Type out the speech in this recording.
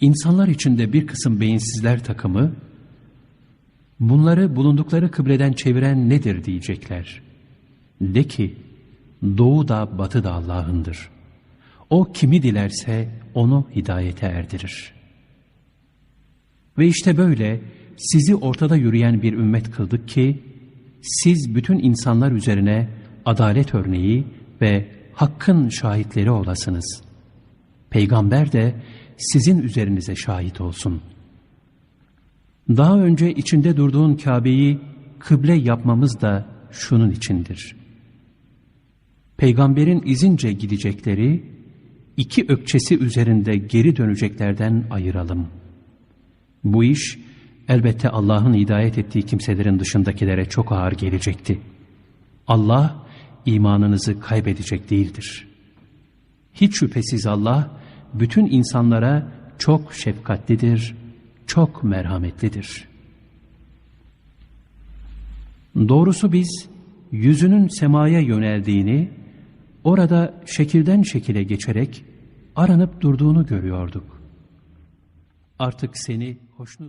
insanlar içinde bir kısım beyinsizler takımı, bunları bulundukları kıbleden çeviren nedir diyecekler. De ki, doğu da batı da Allah'ındır. O kimi dilerse onu hidayete erdirir. Ve işte böyle sizi ortada yürüyen bir ümmet kıldık ki, siz bütün insanlar üzerine adalet örneği ve hakkın şahitleri olasınız. Peygamber de sizin üzerinize şahit olsun. Daha önce içinde durduğun Kabe'yi kıble yapmamız da şunun içindir. Peygamberin izince gidecekleri, iki ökçesi üzerinde geri döneceklerden ayıralım. Bu iş elbette Allah'ın hidayet ettiği kimselerin dışındakilere çok ağır gelecekti. Allah imanınızı kaybedecek değildir. Hiç şüphesiz Allah bütün insanlara çok şefkatlidir, çok merhametlidir. Doğrusu biz yüzünün semaya yöneldiğini, orada şekilden şekile geçerek aranıp durduğunu görüyorduk. Artık seni hoşnut